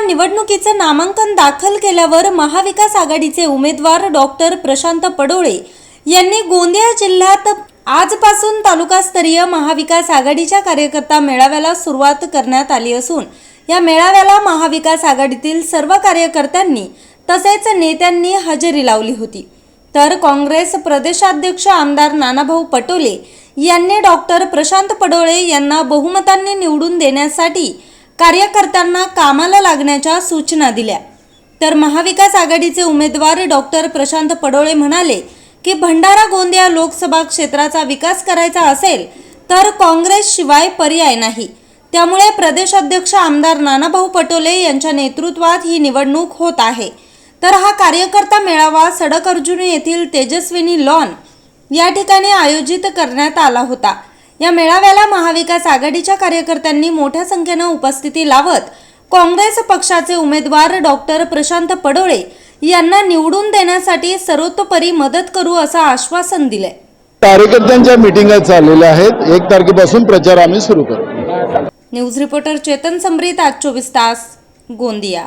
निवडणुकीचं नामांकन दाखल केल्यावर महाविकास आघाडीचे उमेदवार डॉक्टर प्रशांत पडोळे यांनी गोंदिया जिल्ह्यात आजपासून तालुकास्तरीय महाविकास आघाडीच्या कार्यकर्ता मेळाव्याला सुरुवात करण्यात आली असून या मेळाव्याला महाविकास आघाडीतील सर्व कार्यकर्त्यांनी तसेच नेत्यांनी हजेरी लावली होती. तर काँग्रेस प्रदेशाध्यक्ष आमदार नानाभाऊ पटोले यांनी डॉक्टर प्रशांत पडोळे यांना बहुमतांनी निवडून देण्यासाठी कार्यकर्त्यांना कामाला लागण्याच्या सूचना दिल्या. तर महाविकास आघाडीचे उमेदवार डॉक्टर प्रशांत पडोळे म्हणाले की भंडारा गोंदिया लोकसभा क्षेत्राचा विकास करायचा असेल तर काँग्रेस शिवाय पर्याय नाही. त्यामुळे प्रदेशाध्यक्ष आमदार नानाभाऊ पटोले यांच्या नेतृत्वात ही निवडणूक होत आहे. तर हा कार्यकर्ता मेळावा सडक अर्जुन येथील तेजस्विनी लॉन या ठिकाणी आयोजित करण्यात आला होता. या मेळाव्याला महाविकास आघाडीच्या कार्यकर्त्यांनी मोठ्या संख्येनं उपस्थिती लावत काँग्रेस पक्षाचे उमेदवार डॉक्टर प्रशांत पडोळे यांना निवडून देण्यासाठी सर्वतोपरी मदत करू असं आश्वासन दिलंय. कार्यकर्त्यांच्या मिटिंगा चाललेल्या आहेत. एक तारखेपासून प्रचार आम्ही सुरू करू. न्यूज रिपोर्टर चेतन समरीत आज चोवीस तास गोंदिया.